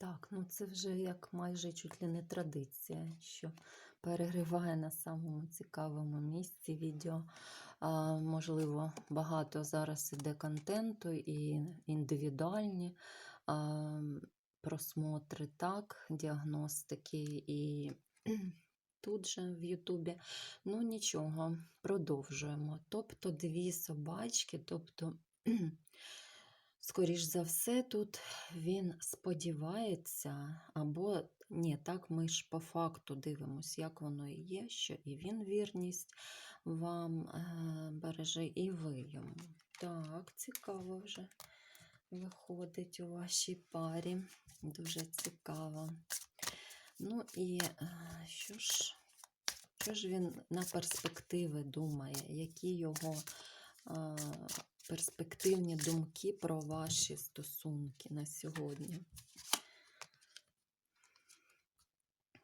Так, ну це вже як майже чуть ли не традиція, що перериває на самому цікавому місці відео. А, можливо, багато зараз іде контенту і індивідуальні а, просмотри, так, діагностики і тут же в Ютубі. Ну нічого, продовжуємо. Тобто дві собачки, тобто. Скоріш за все, тут він сподівається, або ні, так ми ж по факту дивимося, як воно і є, що і він вірність вам е, береже, і ви йому. Так, цікаво вже виходить у вашій парі. Дуже цікаво. Ну і е, що ж, що ж він на перспективи думає, які його. Перспективні думки про ваші стосунки на сьогодні.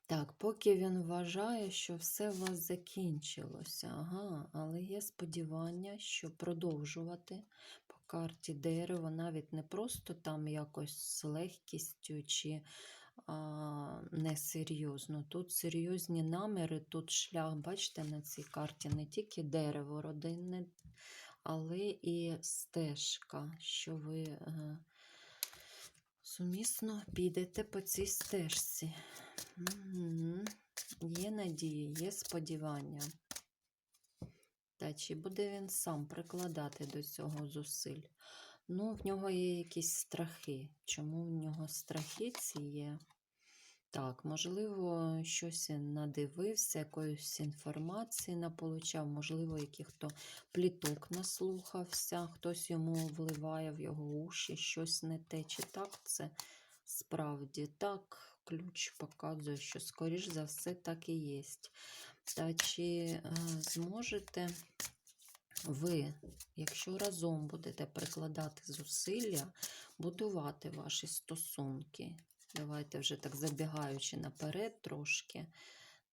Так, поки він вважає, що все у вас закінчилося. Ага, але є сподівання, що продовжувати по карті дерева, навіть не просто там якось з легкістю чи а, несерйозно. Тут серйозні наміри, тут шлях, бачите, на цій карті не тільки дерево родинне, але і стежка, що ви е, сумісно підете по цій стежці. Угу. Є надії, є сподівання. Та чи буде він сам прикладати до цього зусиль? Ну, в нього є якісь страхи. Чому в нього страхи ці є? Так, можливо, щось надивився, якоїсь інформації наполучав, можливо, яких-то пліток наслухався, хтось йому вливає в його уші щось не те. Чи так це справді? Так, ключ показує, що, скоріш за все, так і є. Та чи е, зможете ви, якщо разом будете прикладати зусилля, будувати ваші стосунки? Давайте вже так забігаючи наперед трошки.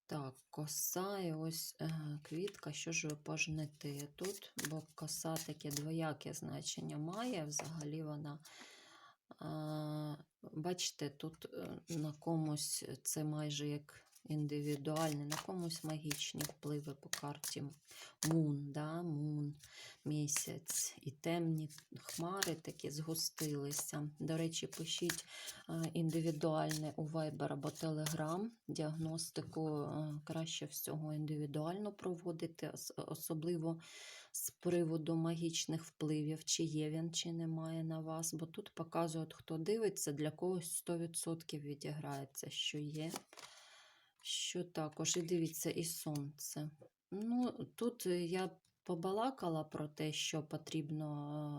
Так, коса і ось е, квітка, що ж ви пожнете тут, бо коса таке двояке значення має. Взагалі вона, е, бачите, тут е, на комусь це майже як індивідуальне, на комусь магічні впливи по карті Мун, да, Мун, місяць. І темні хмари такі згустилися. До речі, пишіть е, індивідуальне у Viber або Telegram. Діагностику е, краще всього індивідуально проводити, особливо з приводу магічних впливів, чи є він, чи немає на вас. Бо тут показують, хто дивиться, для когось 100% відіграється, що є що також, і дивіться, і сонце. Ну, тут е, я побалакала про те, що потрібно,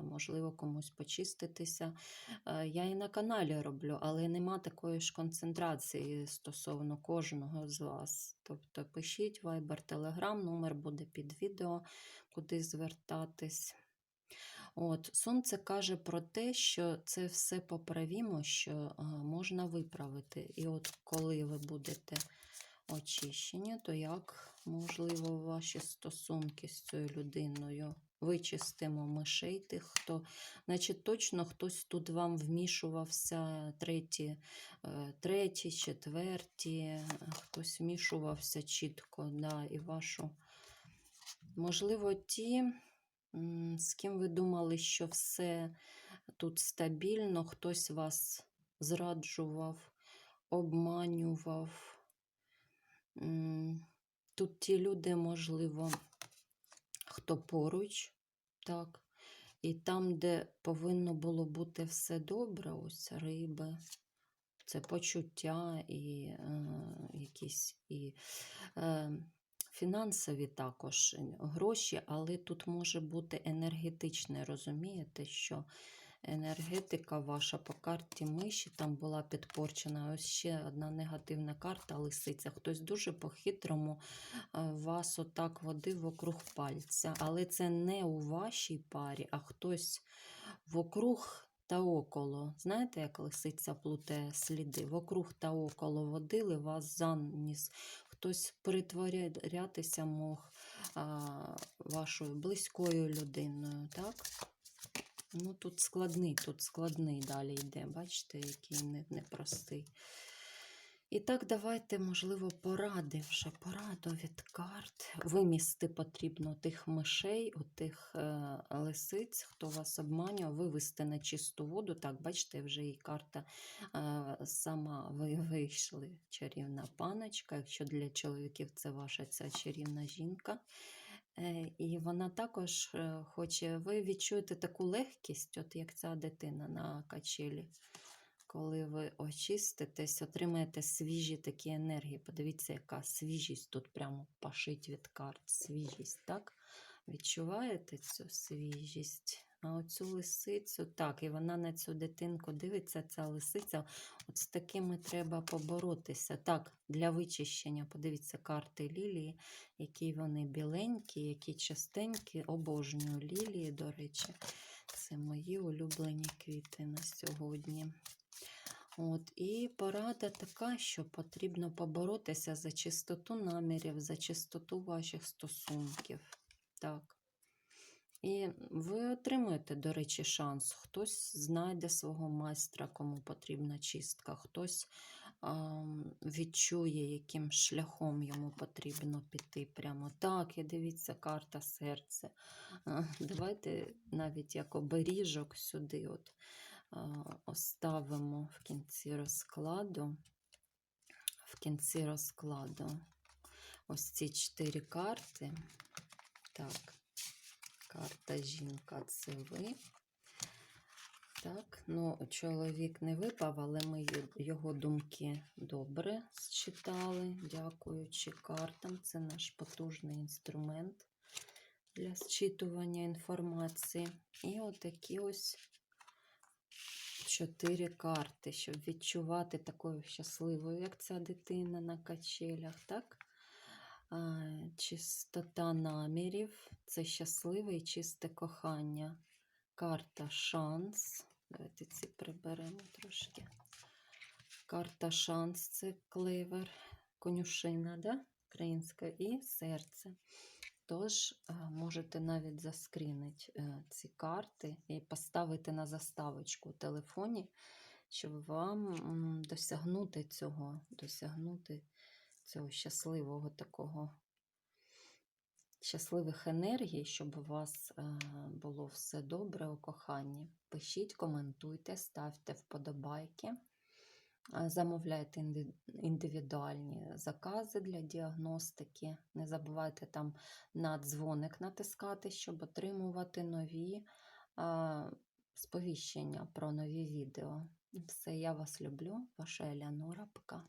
е, можливо, комусь почиститися. Е, Я і на каналі роблю, але нема такої ж концентрації стосовно кожного з вас. Тобто пишіть Viber, Telegram, номер буде під відео, куди звертатись. От, Сонце каже про те, що це все поправімо, що можна виправити. І от коли ви будете очищені, то як можливо ваші стосунки з цією людиною? Вичистимо мишей тих, хто, значить, точно хтось тут вам вмішувався, треті, е, треті, четверті, хтось вмішувався чітко, да, і вашу. Можливо, ті, з ким ви думали, що все тут стабільно, хтось вас зраджував, обманював. Тут ті люди, можливо, хто поруч, так. І там, де повинно було бути все добре, ось риби, це почуття і е, якісь і е, фінансові також е, гроші, але тут може бути енергетичне, розумієте, що енергетика ваша по карті миші там була підпорчена. Ось ще одна негативна карта лисиця. Хтось дуже по-хитрому е, вас отак водив вокруг пальця. Але це не у вашій парі, а хтось вокруг та около. Знаєте, як лисиця плуте сліди? Вокруг та около водили вас за ніс. Хтось притворятися мог а, вашою близькою людиною. так? Ну, тут складний, тут складний далі йде, бачите, який не- непростий. І так, давайте, можливо, поради вже пораду від карт. Вимісти потрібно тих мишей, отих е, лисиць, хто вас обманював, вивести на чисту воду. Так, бачите, вже і карта е, сама ви вийшли. Чарівна паночка. Якщо для чоловіків це ваша ця чарівна жінка. Е, І вона також е, хоче, ви відчуєте таку легкість, от як ця дитина на качелі. Коли ви очиститесь, отримаєте свіжі такі енергії. Подивіться, яка свіжість тут прямо пашить від карт. Свіжість, так? Відчуваєте цю свіжість? А оцю лисицю, так, і вона на цю дитинку дивиться, ця лисиця. От з такими треба поборотися. Так, для вичищення, подивіться, карти лілії, які вони біленькі, які частенькі. Обожнюю лілії, до речі. Це мої улюблені квіти на сьогодні. От, і порада така, що потрібно поборотися за чистоту намірів, за чистоту ваших стосунків. Так. І ви отримуєте, до речі, шанс. Хтось знайде свого майстра, кому потрібна чистка, хтось а, відчує, яким шляхом йому потрібно піти. Прямо так, і дивіться, карта серце. А, Давайте навіть як оберіжок сюди от, оставимо в кінці розкладу. В кінці розкладу ось ці чотири карти. Так, карта жінка це ви. Так, ну, чоловік не випав, але ми його думки добре считали, дякуючи картам. Це наш потужний інструмент для зчитування інформації. І отакі ось чотири карти, щоб відчувати такою щасливою, як ця дитина на качелях, так? Чистота намірів це щасливе і чисте кохання. Карта шанс. Давайте ці приберемо трошки. Карта шанс це клевер, конюшина, да? українська, і серце. Тож е, можете навіть заскрінити е, ці карти і поставити на заставочку у телефоні, щоб вам досягнути цього, досягнути цього щасливого такого щасливих енергій, щоб у вас е, було все добре у коханні. Пишіть, коментуйте, ставте вподобайки, замовляйте індивідуальні закази для діагностики. Не забувайте там на дзвоник натискати, щоб отримувати нові е, сповіщення про нові відео. Все, я вас люблю, ваша Елянора Пка.